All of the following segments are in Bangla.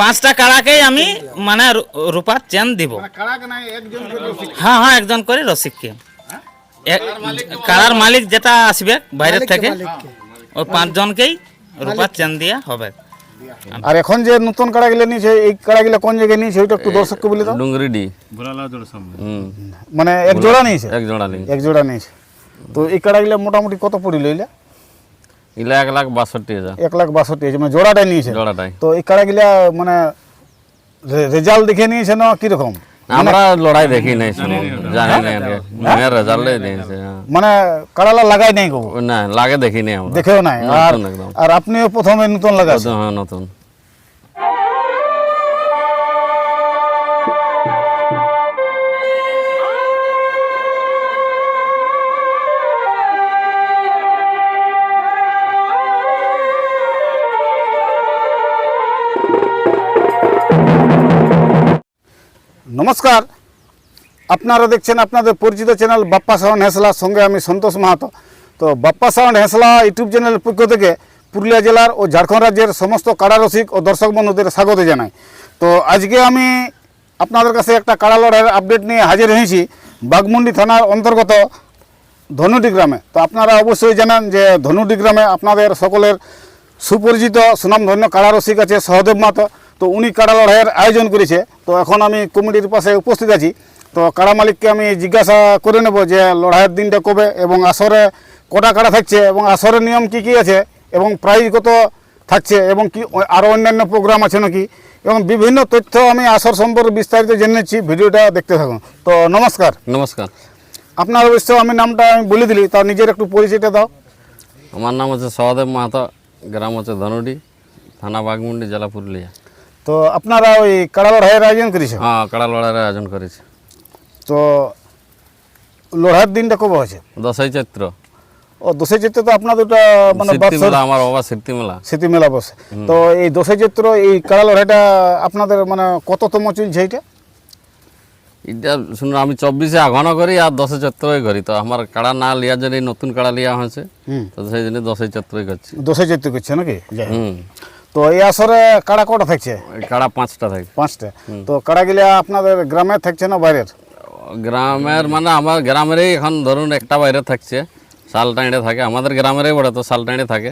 পাঁচটা কাড়াকেই আমি মানে রূপার চেন দিব। হ্যাঁ হ্যাঁ একজন করে রসিককে। এক- কাড়ার মালিক যেটা আসবে বাইরের থেকে ওই পাঁচজনকেই রূপার চেন দিয়ে হবে। আর এখন যে নতুন কাড়াগুলো নিয়েছে এই কাড়াগুলো কোন জায়গায় নিয়েছে ওইটা একটু দর্শককে বলে দাও। ডুঙ্গরি ডি। হুম। মানে এক জোড়া নিয়েছে? এক জোড়া লিঙ্ক এক জোড়া নিয়েছে। তো এই কাড়াগুলো মোটামুটি কত পড়িল এগুলা ইলা এক লাখ বাষট্টি হাজার। এক লাখ বাষট্টি হাজার মানে জোড়াটাই নিয়েছে জোড়াটাই। তো এই কাড়াগুলা মানে রেজাল্ট দেখে নিয়েছে না কীরকম? আমরা লড়াই দেখি নাই জানি নাই আর কি। মানে রেজাল্টে দিয়েছে হ্যাঁ। মানে কাড়ালা লাগাই নাই না লাগে দেখি নাই আমরা। দেখেও নাই? আর আপনিও প্রথমে নতুন লাগাই হ্যাঁ নতুন। নমস্কার। আপনারা দেখছেন আপনাদের পরিচিত চ্যানেল বাপ্পা সাউন্ড হেসলার সঙ্গে আমি সন্তোষ মাহাতো। তো বাপ্পা সাউন্ড হেসলা ইউটিউব চ্যানেলের পক্ষ থেকে পুরুলিয়া জেলার ও ঝাড়খণ্ড রাজ্যের সমস্ত কাড়া রসিক ও দর্শক বন্ধুদের স্বাগত জানাই। তো আজকে আমি আপনাদের কাছে একটা কাড়া লড়াইয়ের আপডেট নিয়ে হাজির হয়েছি বাগমুন্ডি থানার অন্তর্গত ধনুটি গ্রামে। তো আপনারা অবশ্যই জানেন যে ধনুটি গ্রামে আপনাদের সকলের সুপরিচিত সুনামধন্য কাড়া রসিক আছে সহদেব মাতো তো উনি কাড়া লড়াইয়ের আয়োজন করেছে। তো এখন আমি কমিটির পাশে উপস্থিত আছি। তো কাড়া মালিককে আমি জিজ্ঞাসা করে নেব যে লড়াইয়ের দিনটা কবে এবং আসরে কটা কাড়া থাকছে এবং আসরের নিয়ম কি কি আছে এবং প্রাইজ কত থাকছে এবং কি আরও অন্যান্য প্রোগ্রাম আছে নাকি এবং বিভিন্ন তথ্য আমি আসর সম্পর্কে বিস্তারিত জেনে নিচ্ছি। ভিডিওটা দেখতে থাকুন। তো নমস্কার। নমস্কার। আপনার অবশ্য আমি নামটা আমি বলে দিলি তা নিজের একটু পরিচয়টা দাও। আমার নাম হচ্ছে সহদেব মাহাতো গ্রাম হচ্ছে ধনুডি থানা বাগমুন্ডি জেলা পুরুলিয়া। তো আপনারা ওই কাড়া লড়াইয়ের আয়োজন করেছে হ্যাঁ কাড়া লড়াইয়ের আয়োজন করেছে। তো লড়াইয়ের দিনটা কবে হয়েছে? দশই চৈত্র। ও দোষে চৈত্র তো আপনাদের ওটা মানে আমার বাবা স্মৃতি মেলা স্মৃতি মেলা বসে। তো এই দোষে চৈত্র এই কাড়া লড়াইটা আপনাদের মানে কততম চলছে এইটা? এটা শুনুন আমি চব্বিশে আঘন করি আর দশে চৈত্রই করি। তো আমার কাড়া না লিয়ার জন্য নতুন কাড়া লিয়া হয়েছে হুম। তো সেই জন্য দশই চৈত্রই করছি। দোষে চৈত্র করছে নাকি? হুম। তো এই আসরে কাড়া কটা থাকছে? কাড়া পাঁচটা থাকে পাঁচটা। তো কাড়া গিলা আপনাদের গ্রামে থাকছে না বাইরের? গ্রামের মানে আমার গ্রামেরই এখন ধরুন একটা বাইরে থাকছে শালটাইড়ে থাকে। আমাদের গ্রামেরই বড় তো শালটাইড়ে থাকে।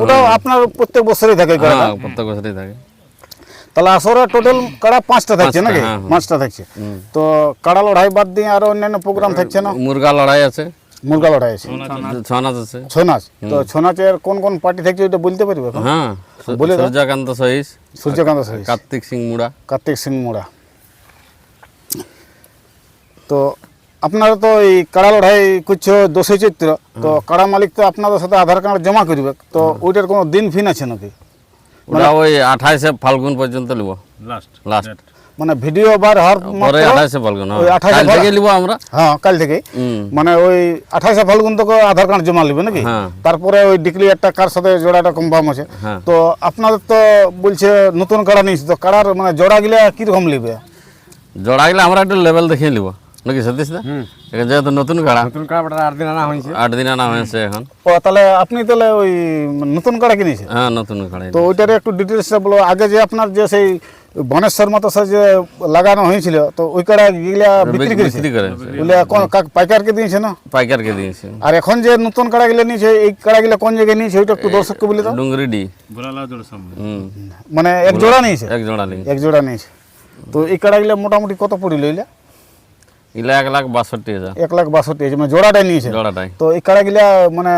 ওটাও আপনার প্রত্যেক বছরই থাকে হ্যাঁ প্রত্যেক বছরই থাকে। তাহলে আসরে টোটাল কাড়া পাঁচটা থাকছে নাকি? হ্যাঁ, হ্যাঁ। পাঁচটা থাকছে। তো কাড়া লড়াই বাদ দিয়ে আরও অন্যান্য প্রোগ্রাম থাকছে না? মুরগা লড়াই আছে। মুরগা লড়াই আছে। ছৌ নাচ আছে। ছৌ নাচ তো ছৌ নাচের কোন কোন পার্টি থাকছে ওইটা বলতে পারবে হ্যাঁ বলে সূর্যকান্ত সহিস সূর্যকান্ত সহিস। কার্তিক সিং মুড়া। কার্তিক সিং মোড়া। তো আপনারা তো এই কাড়া লড়াই করছ দোষী চৈত্র। তো কাড়া মালিক তো আপনাদের সাথে আধার কার্ড জমা করবে। তো ওইটার কোনো দিন ফিন আছে নাকি? ওটা ওই আঠাইশে ফাল্গুন পর্যন্ত নিব। লাস্ট মানে ভিডিও বার হওয়ার পরে ফাল্গুন হ্যাঁ। ওই 28 কাল থেকে আমরা। হ্যাঁ কাল থেকে মানে ওই আঠাশে ফাল্গুন থেকে আধার কার্ড জমা নেবে নাকি? হ্যাঁ। তারপরে ওই ডিক্লিয়ারটা কার সাথে জোড়াটা কনফার্ম আছে। তো আপনাদের তো বলছে নতুন কাড়া নিয়েছে তো কাড়ার মানে জোড়া গিলা কীরকম নেবে জোড়া গেলে আমরা একটু লেভেল দেখিয়ে নিব নাকি সতীশ দা? এখন যেহেতু নতুন কাড়া। নতুন কাপড় আট দিন আনা হয়েছে। আট দিন আনা হয়েছে এখন। ও তাহলে আপনি তাহলে ওই নতুন কাড়া কিনেছেন? হ্যাঁ নতুন কাড়াই তো ওইটার একটু ডিটেলসটা বলো। আগে যে আপনার যে সেই বনেশ্বর মতো সে যে লাগানো হয়েছিল তো ওই কাড়া গিলা বিক্রি করেছে? বিক্রি করে ওগুলা কোন কাক- পাইকারকে দিয়েছে না? পাইকারকে দিয়েছে। আর এখন যে নতুন কাড়া গিলা নিয়েছে এই কাড়া গিলা কোন জায়গায় নিয়েছে ওইটা একটু দর্শককে বলে দাও। ডুঙ্গরি ডি হুম। মানে এক জোড়া নিয়েছে? এক জোড়া লিঙ্ক এক জোড়া নিয়েছে। তো এই কাড়া গিলা মোটামুটি কত পড়িল এগুলা? ইলা এক লাখ বাষট্টি হাজার। এক লাখ বাষট্টি আছে মানে জোড়াটাই নিয়েছে। জোড়াটাই। তো এই কাড়া গিলা মানে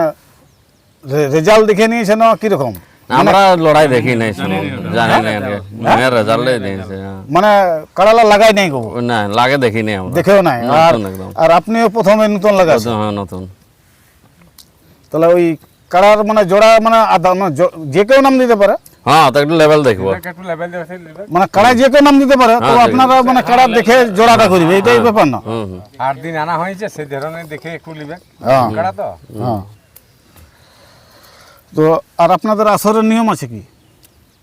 রেজাল্ট দেখে নিয়েছে না কীরকম? আমরা লড়াই দেখি নাই শুনি জানি না আর কি। মানে রেজাল্টে দিয়েছে হ্যাঁ। মানে কাড়ালা লাগাই নাই ও না লাগে দেখি নাই আমরা। দেখেও নাই? আর আর আপনিও প্রথমে নতুন লাগাচ্ছেন হ্যাঁ নতুন। তাহলে ওই কাড়ার মানে জোড়া মানে আধা মানে যে কেউ নাম দিতে পারে। হ্যাঁ তো একটু লেভেল দেখব। মানে কাড়া যে কেউ নাম দিতে পারে তো হ্যাঁ, আপনারা মানে কাড়া দেখে জোড়াটা করবে এটাই ব্যাপার না। হুম হুম। আট দিন আনা হয়েছে সেই ধরনের দেখে একটু হ্যাঁ। কাড়া তো হ্যাঁ। তো আর আপনাদের আসরের নিয়ম আছে কি?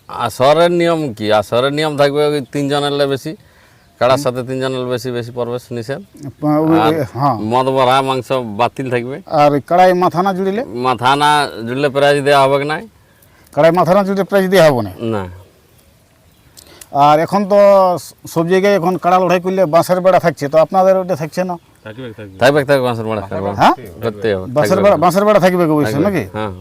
আসরের নিয়ম কি? আসরের নিয়ম থাকবে ওই তিনজনের বেশি। কাড়ার সাথে তিনজনের বেশি বেশি প্রবেশ নিষেধ। হ্যাঁ। মদ ভরা মাংস বাতিল থাকবে। আর কাড়াই মাথা না জুড়িলে? মাথা না জুড়লে প্রাইজ দেওয়া হবে কি নাই। কাড়াই মাথা না জুড়লে প্রাইজ দেওয়া হবে না? না। আর এখন তো সব জায়গায় এখন কাড়া লড়াই করলে বাঁশের বেড়া থাকছে তো আপনাদের ওটা থাকছে না? থাকবে থাকবে। বাঁশের বেড়া থাকবে। হ্যাঁ? বাঁশের বেড়া বাঁশের বেড়া থাকবে অবশ্যই নাকি? হ্যাঁ।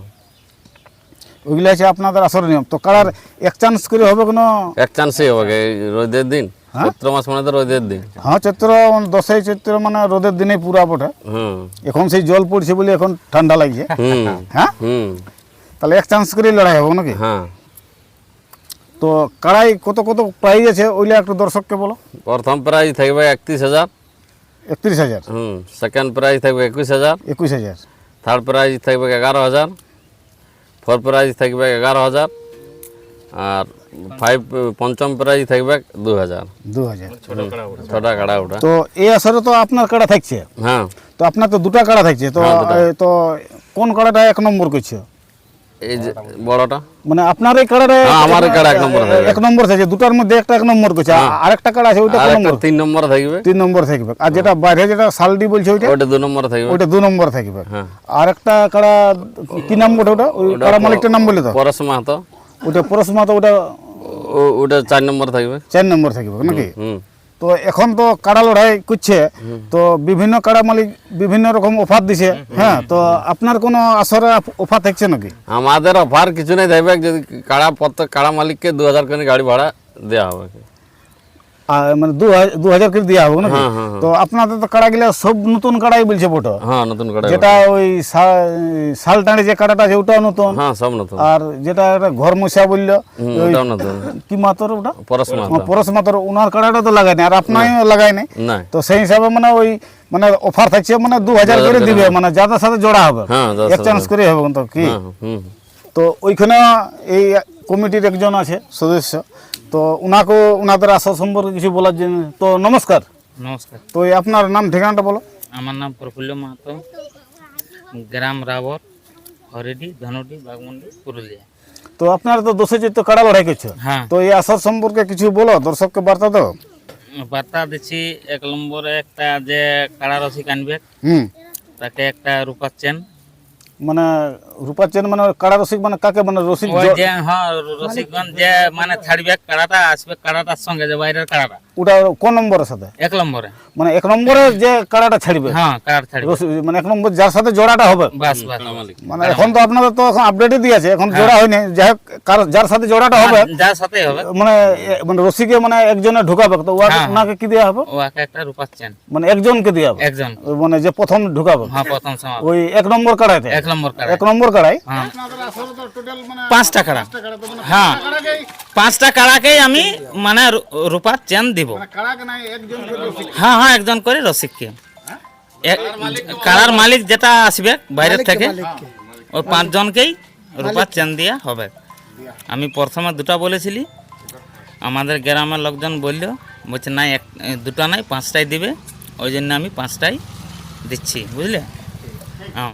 ওইগুলো আছে আপনাদের আসর নিয়ম। তো কাড়ার এক চান্স করে হবে কোনো? এক চান্সই হবে রোদের দিন। চৈত্র মাস মানে তো রোদের দিন। হ্যাঁ চৈত্র দশই চৈত্র মানে রোদের দিনে পুরা বটে। এখন সেই জল পড়ছে বলে এখন ঠান্ডা লাগছে। হ্যাঁ? তাহলে এক চান্স করে লড়াই হবে নাকি? হ্যাঁ। তো কাড়াই কত কত প্রাইজ আছে ওইটা একটু দর্শককে বলো? প্রথম প্রাইজ থাকবে একত্রিশ হাজার। একত্রিশ হাজার? হুম সেকেন্ড প্রাইজ থাকবে একুশ হাজার। একুশ হাজার। থার্ড প্রাইজ থাকবে এগারো হাজার। ফোর প্রাইজ থাকবে এগারো হাজার আর ফাইভ পঞ্চম প্রাইজ থাকবে দু হাজার। দু হাজার। ছটা কাড়া ওটা তো এই আসরে তো আপনার কাড়া থাকছে? হ্যাঁ। তো আপনার তো দুটা কাড়া থাকছে তো হ্যাঁ, তো কোন কাড়াটা এক নম্বর করছে এই যে বড়টা? মানে আপনার এই কাড়াটা হ্যাঁ, আমার কাড়া এক নম্বর থাকবে। এক নম্বর থাকছে দুটার মধ্যে একটা এক নম্বর করছে আর আরেকটা কাড়া আছে ওইটা কোন নম্বর। তিন নম্বর থাকবে। তিন নম্বর থাকবে। আর যেটা বাইরে যেটা সালডি বলছে ওইটা ওটা দু নম্বর থাকবে। ওইটা দু নম্বর থাকবে। হ্যাঁ। আর একটা কাড়া কি নাম ওটা ওটা? কাড়া মালিকটার নাম বলে তো পরশ মাহাতো। ওটা পরশমা তো ওটা ওটা চার নম্বর থাকবে। চার নম্বর থাকবে নাকি? হুম। তো এখন তো কাড়া লড়াই করছে, তো বিভিন্ন কাড়া মালিক বিভিন্ন রকম অফার দিছে হ্যাঁ তো আপনার কোনো আসরে অফার থাকছে নাকি? আমাদের অফার কিছু নেই থাকবে যদি কাড়া প্রত্যেক কাড়া মালিককে দু হাজার করে গাড়ি ভাড়া দেওয়া হবে। মানে দু হাজার করে দেওয়া হবে নাকি? হ্যাঁ, হ্যাঁ, হ্যাঁ। তো আপনাদের তো কাড়া গিলা সব নতুন কাড়াই বলছে বটো। হ্যাঁ নতুন কাড়া যেটা ওই শাল টানে যে কাড়াটা আছে ওটাও নতুন। হ্যাঁ সব নতুন। আর যেটা ঘর মশা বলল ওটাও নতুন। কি মাতর ওটা? পরশ মাহাতো পরশ মাতর ওনার কাড়াটা তো লাগায়নি আর আপনারও লাগায়নি না। তো সেই হিসাবে মানে ওই মানে অফার থাকছে মানে দু হাজার করে দিবে মানে যাদের সাথে জোড়া হবে। যাদের এক চান্স করে হবে কিন্তু কি? তো ওইখানে এই কমিটির একজন আছে সদস্য। তো উনাকে উনাদের আসা সম্পর্কে কিছু বলার জন্য। তো নমস্কার। নমস্কার। তো আপনার নাম ঠিকানাটা বলো। আমার নাম প্রফুল্ল মাহাতো। গ্রাম রাবর হরিডি ধনুডি বাগমুন্ডি পুরুলিয়া। তো আপনারা তো দোষে চিত্ত কাড়া লড়াই করছ? হ্যাঁ। তো এই আসার সম্পর্কে কিছু বলো দর্শককে বার্তা দাও। বার্তা দিচ্ছি এক নম্বরে একটা যে কাড়া রসিক আনবে হুম। তাকে একটা রূপার চেন মানে রূপার চেন মানে কাড়া রসিক মানে কাকে মানে রসিক হ্যাঁ রসিকগঞ্জ যে মানে ছাড়বে কাড়াটা আসবে কাড়াটার সঙ্গে যে বাইরের কাড়াটা। ওটা কোন নম্বরের সাথে? এক নম্বরে। মানে এক নম্বরে যে কাড়াটা ছাড়বে। হ্যাঁ ছাড়বে। মানে এক নম্বর যার সাথে জোড়াটা হবে। বাস বাস মানে এখন তো আপনাদের তো এখন আপডেটই দিয়েছে এখন জোড়া হয়নি। যাই হোক কার- যার সাথে জোড়াটা হবে যার সাথে হবে। মানে মানে রসিকে মানে একজনে ঢুকাবে তো হ্যাঁ। ওনাকে কি দেওয়া হবে? ওকে একটা রূপার চেন মানে একজনকে দেওয়া হবে। একজন। মানে যে প্রথম ঢুকাবে। হ্যাঁ প্রথম সময় ওই এক নম্বর কাড়াইতে। এক নম্বর এক নম্বর কাড়াই। হ্যাঁ। পাঁচটা কাড়া। হ্যাঁ। পাঁচটা কাড়াকেই আমি মানে রূপার চেন দিব। হ্যাঁ হ্যাঁ একজন করে রসিককে এক- কাড়ার মালিক যেটা আসবে বাইরের থেকে ওই পাঁচজনকেই রূপার চেন দিয়া হবে। আমি প্রথমে দুটা বলেছিলি। আমাদের গ্রামের লোকজন বলল বলছে না এক দুটো নাই পাঁচটাই দিবে। ওই জন্য আমি পাঁচটাই দিচ্ছি। বুঝলে? হ্যাঁ।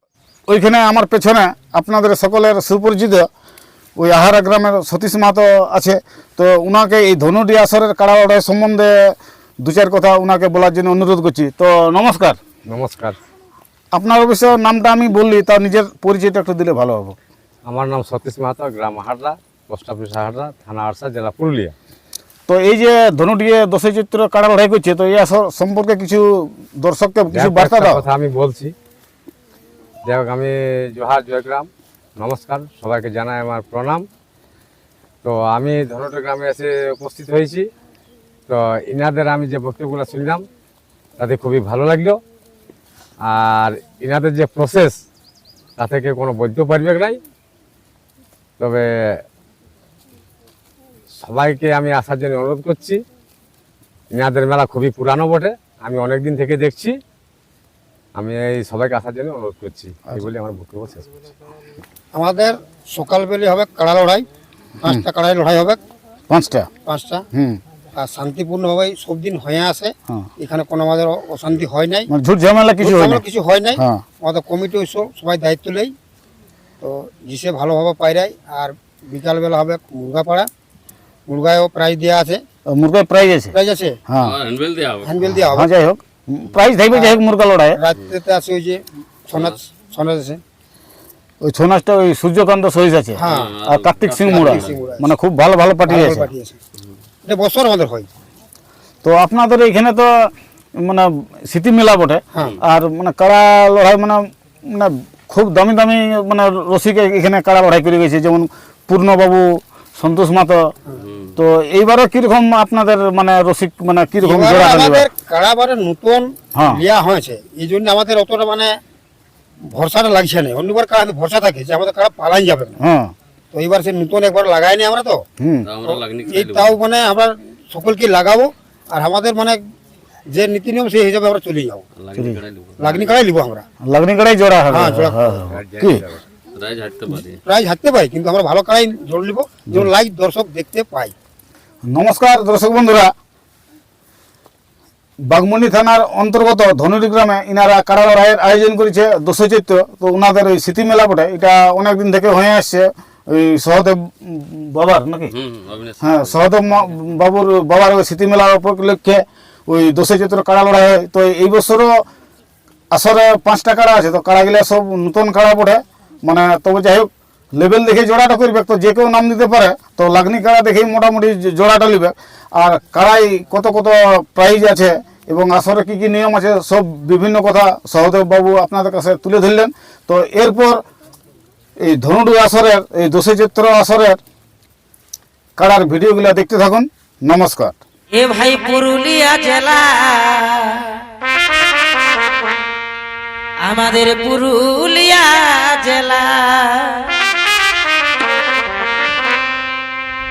ওইখানে আমার পেছনে আপনাদের সকলের সুপরিচিত ওই আহারা গ্রামের সতীশ মাহাতো আছে। তো উনাকে এই ধনুডি আসরের কাড়া লড়াই সম্বন্ধে দু চার কথা উনাকে বলার জন্য অনুরোধ করছি। তো নমস্কার। নমস্কার। আপনার অবশ্য নামটা আমি বললি তা নিজের পরিচয়টা একটু দিলে ভালো হবে। আমার নাম সতীশ মাহাতো গ্রাম হাটরা পোস্ট অফিস হাটরা থানা আরসা জেলা পুরুলিয়া। তো এই যে ধনুডিয়ে দশই চিত্র কাড়া লড়াই করছে তো এই আসর সম্পর্কে কিছু দর্শককে কিছু বার্তা দাও। কথা আমি বলছি। হোক আমি জোহার জয়গ্রাম নমস্কার, সবাইকে জানাই আমার প্রণাম। তো আমি ধনটা গ্রামে এসে উপস্থিত হয়েছি। তো ইনাদের আমি যে বক্তব্যগুলো শুনলাম, তাতে খুবই ভালো লাগল। আর ইনাদের যে প্রসেস তা থেকে কোনো বৈধ পারবে নাই। তবে সবাইকে আমি আসার জন্য অনুরোধ করছি। ইনাদের মেলা খুবই পুরানো বটে, আমি অনেক দিন থেকে দেখছি। আমি এই সবাইকে আসার জন্য অনুরোধ করছি। এই বলে আমার বক্তব্য শেষ করছি। আমাদের সকালবেলা হবে কাড়া লড়াই পাঁচটা কাড়াই লড়াই হবে। পাঁচটা? পাঁচটা। হুম। আর শান্তিপূর্ণভাবে সব দিন হয়ে আসে। হ্যাঁ। এখানে কোনো আমাদের অশান্তি হয় নাই। মানে ঝুট ঝামেলা কিছু হয় না কিছু হয় নাই। হ্যাঁ। আমাদের কমিটি সবাই দায়িত্ব নেই। তো জিসে ভালোভাবে পাইরাই আর বিকালবেলা হবে মুরগা পাড়া মুরগায়ও প্রাইজ দেওয়া আছে। মুরগায় প্রাইজ আছে প্রাইজ আছে হ্যাঁ। হ্যান্ডবেল দেওয়া হবে। হ্যান্ডবেল দেওয়া হবে। হ্যাঁ যাই হোক। প্রাইজ থাকবে যাই হোক মুরগা লড়াই। রাত্রেতে আছে ওই যে ছনাচ ছনাচ আছে। ওই ছৌ নাচটা ওই সূর্যকান্ত সহিস আছে। হ্যাঁ। আর কার্তিক সিং মুড়া। মানে খুব ভালো ভালো পার্টি আছে। এটা বছর আমাদের হয়। তো আপনাদের এখানে তো মানে স্মৃতি মেলা বটে। হ্যাঁ। আর মানে কাড়া লড়াই মানে মানে খুব দামি দামি মানে রসিক এখানে কাড়া লড়াই করে গেছে। যেমন পূর্ণবাবু সন্তোষ মাতো। তো এইবারও কীরকম আপনাদের মানে রসিক মানে কীরকম আমাদের কারাবারে নতুন হ্যাঁ। লিয়া হয়েছে। এই জন্য আমাদের অতটা মানে ভরসাটা লাগছে না। অন্যবার কারা ভরসা থাকে যে আমাদের কারা পালাই যাবে না। হ্যাঁ। তো এইবার সে নতুন একবার লাগাইনি আমরা তো। এই তাও মানে আমরা সকলকে লাগাবো আর আমাদের মানে যে নীতি নিয়ম সেই হিসাবে আমরা চলে যাব। লাগনি কারাই নিবো আমরা। লাগনি কাড়াই জোড়া হবে। হ্যাঁ, জোড়া। হ্যাঁ, হ্যাঁ। কি? রাইজ হাঁটতে পারি। প্রায় হাঁটতে পাই কিন্তু আমরা ভালো কারাই জোর নিবো। যেমন লাইভ দর্শক দেখতে পাই। নমস্কার দর্শক বন্ধুরা। বাগমুন্ডি থানার অন্তর্গত ধনুরি গ্রামে ইনারা লড়াইয়ের আয়োজন করেছে দোষো চৈত্র তো ওনাদের ওই স্মৃতি মেলা বটে। এটা অনেক দিন থেকে হয়ে আসছে। ওই সহদেব বাবার নাকি? হ্যাঁ সহদেব বাবুর বাবার ওই স্মৃতি মেলার উপলক্ষে ওই দোষে চৈত্র কাড়া লড়াই হয় তো এই বছরও আসরে পাঁচটা কাড়া আছে। তো কাড়াগুলা সব নতুন কাড়া পড়ে মানে তবে যাই হোক লেভেল দেখে জোড়াটা করবে, তো যে কেউ নাম দিতে পারে, তো লাগনি কাড়া দেখেই মোটামুটি জোড়াটা নিবে। আর কাড়াই কত কত প্রাইজ আছে এবং আসরে কি কি নিয়ম আছে, সব বিভিন্ন কথা সহদেব বাবু আপনাদের কাছে তুলে ধরলেন। তো এরপর এই ধনুডু আসরের, এই দোষে চিত্র আসরের কাড়ার ভিডিওগুলো দেখতে থাকুন। নমস্কার। এ ভাই পুরুলিয়া জেলা, আমাদের পুরুলিয়া জেলা।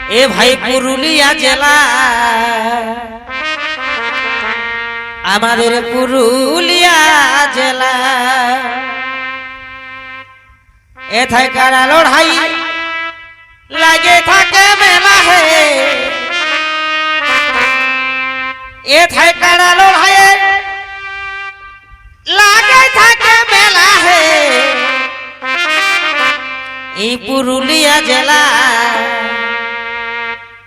এ ভাই পুরুলিয়া জেলা। আমাদের পুরুলিয়া জেলা। এথায় কারা লড়াই লাগে থাকে মেলা হে। এথায় কাড়া লড়াইয়ে লাগে থাকে মেলা হে। এই পুরুলিয়া জেলা।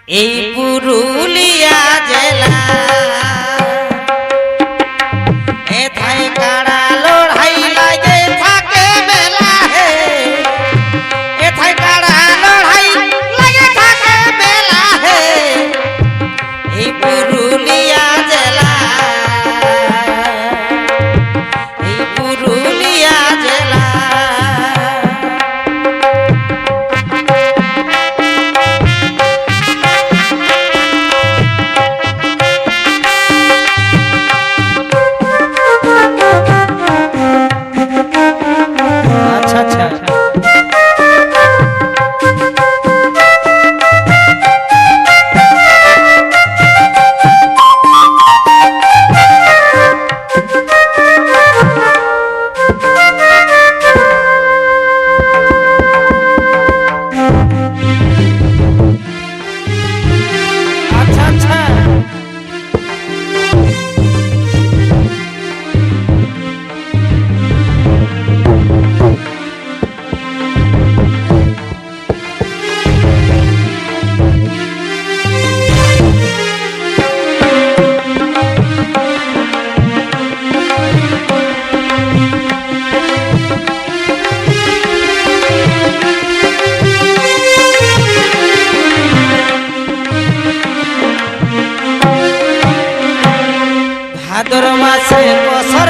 এই পুরুলিয়া জেলা। ভাদর মাসে বছর